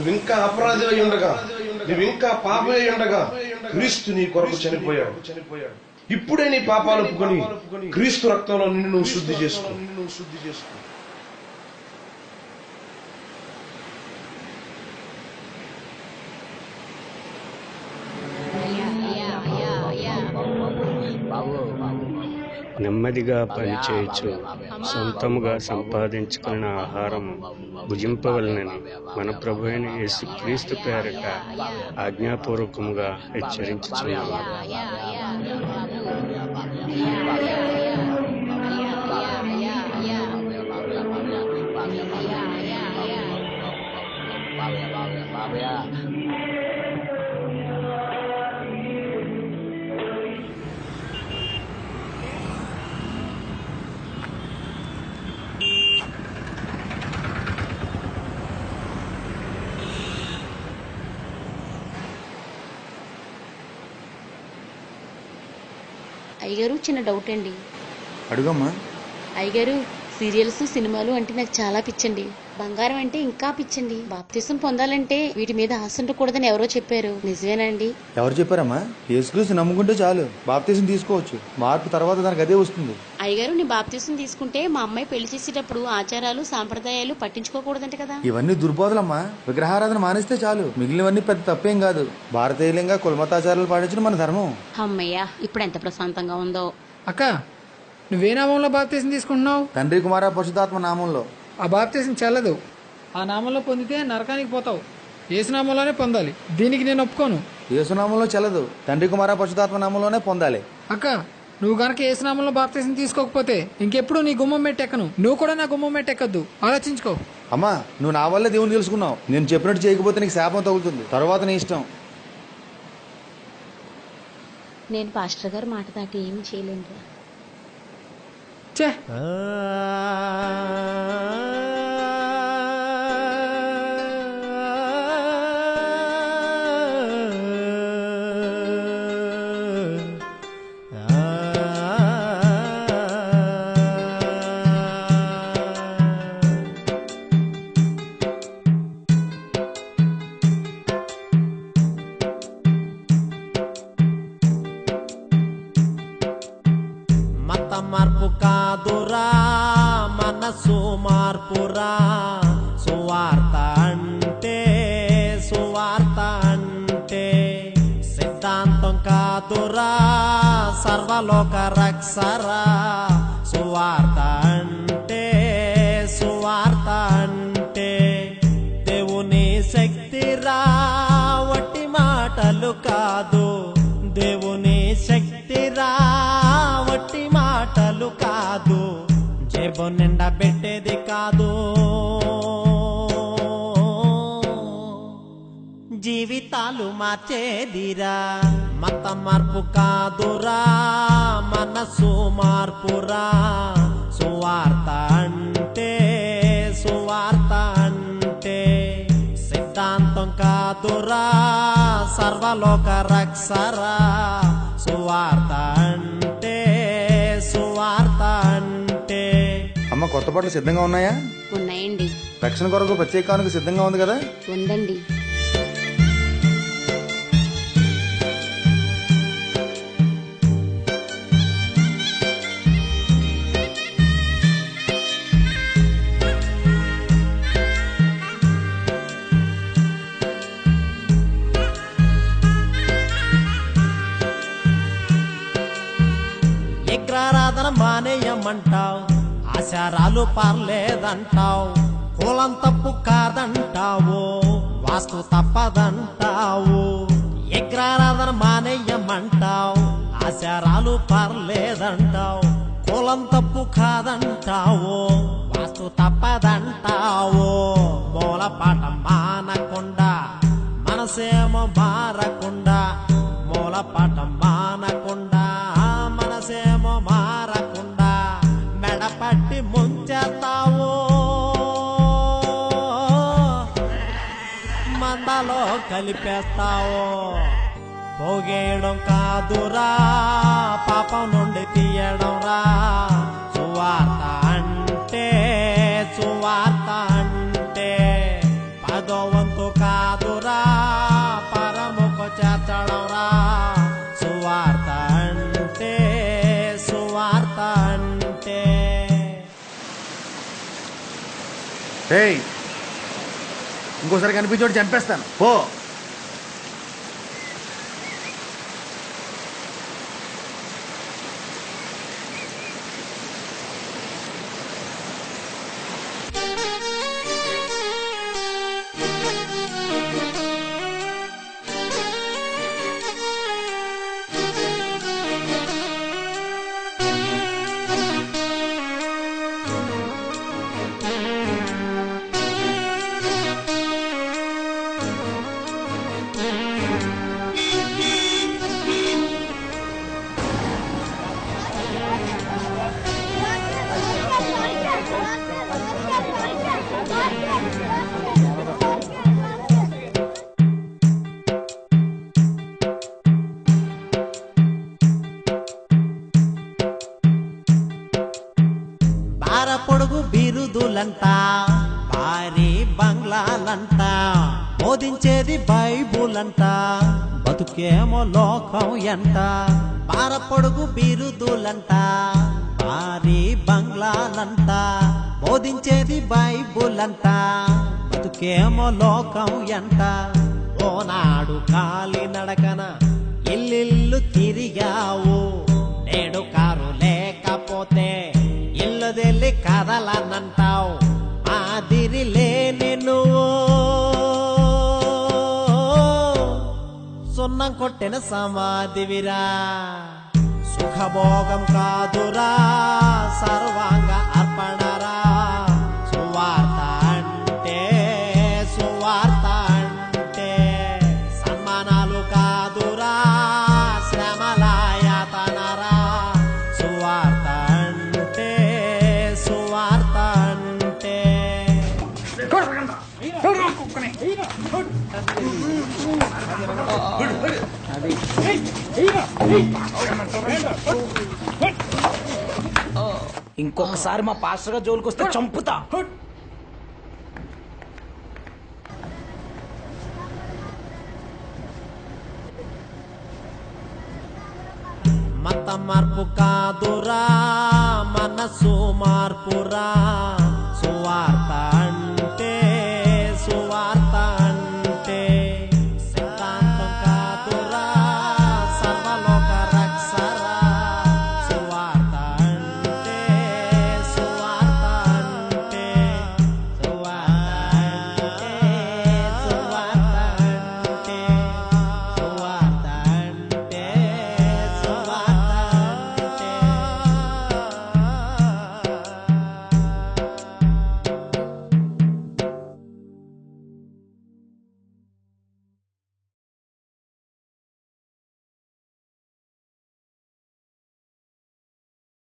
నువ్వు ఇంకా అపరాధి అయి ఉండగా నువ్వు ఇంకా పాపి అయి ఉండగా క్రీస్తు నీ కొరకు చనిపోయాడు. చనిపోయాడు. ఇప్పుడే నీ పాపాలు ఒప్పుకొని క్రీస్తు రక్తంలో నిన్ను నువ్వు శుద్ధి చేసుకో. నువ్వు శుద్ధి చేసుకో. నెమ్మదిగా పనిచేయచ్చు సొంతముగా సంపాదించుకున్న ఆహారం భుజింపవలనని మన ప్రభు అయిన యేసు క్రీస్తు పేరట ఆజ్ఞాపూర్వకముగా హెచ్చరించుతున్నాము అయ్యగారు చిన్న డౌట్ అండి. అడుగమ్మా. అయ్యగారు సీరియల్స్ సినిమాలు అంటే నాకు చాలా పిచ్చండి. బంగారం అంటే ఇంకా పిచ్చండి. బాప్తిసం పొందాలంటే వీటి మీద ఆశ ఉండకూడదని ఎవరో చెప్పారు. నిజమేనండి. ఎవరు చెప్పారమ్మా? యేసుక్రీస్తు నమ్ముకుంటే చాలు. బాప్తీసం తీసుకోవచ్చు. మార్పు తర్వాత దానికి అదే వస్తుంది. అయ్యగారు నీ బాప్తిసం తీసుకుంటే మా అమ్మాయి పెళ్ళి చేసేటప్పుడు ఆచారాలు సాంప్రదాయాలు పట్టించుకోకూడదంట కదా. ఇవన్నీ దుర్బోధలమ్మా. విగ్రహారాధన మానేస్తే చాలు. మిగిలినవన్నీ పెద్ద తప్పేం కాదు. భారతీయులంగా కులమతాచారాలు పాటించడం మన ధర్మం. అమ్మయ్యా ఇప్పుడు ఎంత ప్రశాంతంగా ఉందో. అక్క నువ్వే నామంలో బాప్తీసం తీసుకుంటున్నావు? తండ్రి కుమార పరిశుధాత్మ నామంలో. ఆ బాప్తీసం చెల్లదు. ఆ నామంలో పొందితే నరకానికి పోతావు. ఏసునామంలోనే పొందాలి. దీనికి నేను ఒప్పుకోను. యేసునామంలో చెల్లదు. తండ్రి కుమార పరిశుధాత్మ నామంలోనే పొందాలి. అక్క నువ్వు గనక ఏసునామంలో బాప్తీసం తీసుకోకపోతే ఇంకెప్పుడు నీ గుమ్మం మెట్టెక్కను నువ్వు కూడా నా గుమ్మం మెట్టెక్కద్దు ఆలోచించుకో. అమ్మా నువ్వు నా వల్లే దేవుని తెలుసుకున్నావు. నేను చెప్పినట్టు చేయకపోతే నీకు శాపం తగులుతుంది. తర్వాత నీ ఇష్టం. నేను పాస్టర్ గారు మాట దాటి ఏమి చేయలేను చే మత లోక రక్షరా సువార్త అంటే సువార్త అంటే దేవుని శక్తిరా. వట్టి మాటలు కాదు. జీవితాలు మార్చేదిరా. మత మార్పు కాదురా మనసు మార్పురా. సువార్త అంటే సువార్త అంటే సిద్ధాంతం కాదురా సర్వలోక రక్షరా. సువార్త అంటే సువార్త అంటే. అమ్మ కొత్త బట్టలు సిద్ధంగా ఉన్నాయా? ఉన్నాయండి. రక్షణ కొరకు ప్రత్యేకానికి సిద్ధంగా ఉంది కదా? ఉందండి. విగ్రహారాధన మానేయమంటావు. ఆచారాలు పర్లేదంటావు. కులం తప్పు కాదంటావు వాస్తు తప్పదంటావు. విగ్రహారాధన మానేయమంటావు. ఆచారాలు పర్లేదంటావు. కులం తప్పు కాదంటావు వాస్తు తప్పదంటావు. మూలపాట మానకుండా మనసేమో మారకుండా మూలపాట మానకుండా కలిపేస్తావో? పోగేయడం కాదురా పాపం నుండి తీయడం రా సువార్త అంటే సువార్త అంటే పదోవంతు కాదురా పరముకు చేర్చడం రా సువార్త అంటే సువార్త అంటే. ఇంకోసారి కనిపించోడు చంపేస్తాను. పో. బిరుదులంట భారీ బంగ్లాలంట బోధించేది బైబుల్ అంట బతుకేమో లోకం ఎంట పార పొడుగు బిరుదులంట భారీ బంగ్లాలంట బోధించేది బైబుల్ బతుకేమో లోకం ఎంట ఓనాడు కాలి నడకన ఇల్లిల్లు తిరిగావు. నేడు కారు లేకపోతే ఇల్లు తెల్లి సున్నం కొట్టిన సమాధివిరా. సుఖభోగం కాదురా. సర్వాంగ అర్పణ ఇంకొకసారి మా పాస్టర్గా జోలికి వస్తే చంపుతా. మత మార్పు కాదురా మనసు మార్పురా సువార్త అంటే